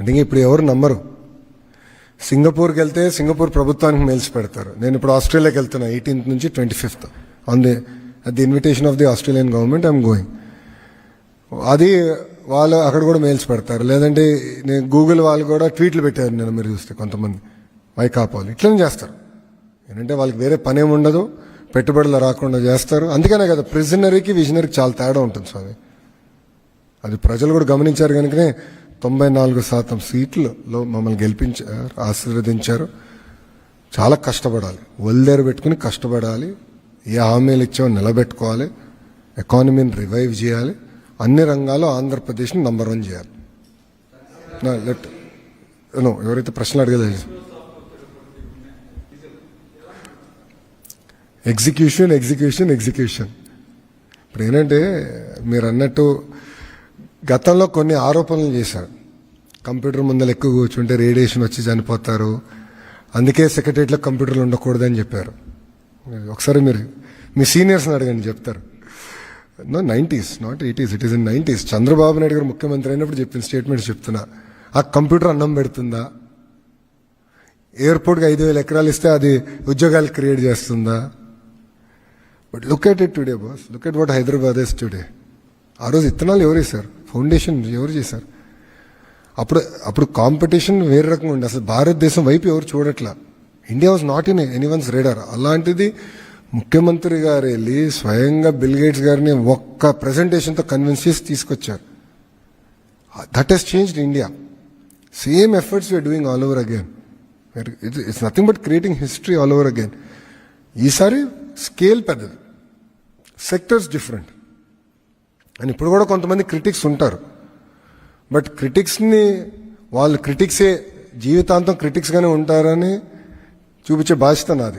అంటే ఇంక ఇప్పుడు ఎవరు నమ్మరు. సింగపూర్కి వెళ్తే సింగపూర్ ప్రభుత్వానికి మెయిల్స్ పెడతారు. నేను ఇప్పుడు ఆస్ట్రేలియాకి వెళ్తున్నా ఎయిటీన్త్ నుంచి twenty fifth on the at the invitation of the Australian government I'm going అది వాళ్ళు అక్కడ కూడా మెయిల్స్ పెడతారు. లేదంటే నేను గూగుల్ వాళ్ళు కూడా ట్వీట్లు పెట్టారు నేను మీరు చూస్తే కొంతమంది. వైకాపాలు ఇట్లనే చేస్తారు. ఏంటంటే వాళ్ళకి వేరే పని ఉండదు. పెట్టుబడులు రాకుండా చేస్తారు. అందుకనే కదా ప్రిజనరీకి విజనరీకి చాలా తేడా ఉంటుంది స్వామి. అది ప్రజలు కూడా గమనించారు కనుకనే తొంభై నాలుగు శాతం సీట్లలో మమ్మల్ని గెలిపించారు ఆశీర్వదించారు. చాలా కష్టపడాలి. ఒళ్ళేరు పెట్టుకుని కష్టపడాలి. ఏ హామీలు ఇచ్చామో నిలబెట్టుకోవాలి. ఎకానమీని రివైవ్ చేయాలి. అన్ని రంగాల్లో ఆంధ్రప్రదేశ్ని నంబర్ వన్ చేయాలి. నా లెట్ నో ఎవరైతే ప్రశ్నలు అడగలేదు ఎగ్జిక్యూషన్ ఎగ్జిక్యూషన్ ఎగ్జిక్యూషన్ ఇప్పుడు ఏంటంటే మీరు అన్నట్టు గతంలో కొన్ని ఆరోపణలు చేశారు. కంప్యూటర్ ముందర ఎక్కువ కూర్చుంటే రేడియేషన్ వచ్చి చనిపోతారు. అందుకే సెక్రటరీలో కంప్యూటర్లు ఉండకూడదని చెప్పారు. ఒకసారి మీరు మీ సీనియర్స్ని అడగండి చెప్తారు. No nineties not eighties it is in nineties. Chandrababu Naidu garu ముఖ్యమంత్రి అయినప్పుడు చెప్పిన స్టేట్మెంట్స్ చెప్తున్నా. ఆ కంప్యూటర్ అన్నం పెడుతుందా? ఎయిర్పోర్ట్కి ఐదు వేల ఎకరాలు ఇస్తే అది ఉద్యోగాలు క్రియేట్ చేస్తుందా? But look at it today boss look at what Hyderabad is today ఆ రోజు ఇత్తనాలు ఎవరు వేశారు? ఫౌండేషన్ ఎవరు చేశారు? అప్పుడు అప్పుడు కాంపిటీషన్ వేరే రకంగా ఉండే. అసలు భారతదేశం వైపు ఎవరు చూడట్లా? India was not in anyone's radar అలాంటిది ముఖ్యమంత్రి గారు వెళ్ళి స్వయంగా బిల్ గేట్స్ గారిని ఒక్క ప్రెజెంటేషన్తో కన్విన్స్ చేసి తీసుకొచ్చారు. That he's changed India same efforts you're doing all over again it's nothing but creating history all over again ఈసారి స్కేల్ పెద్దది. సెక్టర్స్ డిఫరెంట్ అని ఇప్పుడు కూడా కొంతమంది క్రిటిక్స్ ఉంటారు. బట్ క్రిటిక్స్ని వాళ్ళు క్రిటిక్సే జీవితాంతం క్రిటిక్స్గానే ఉంటారని చూపించే బాధ్యత నాది.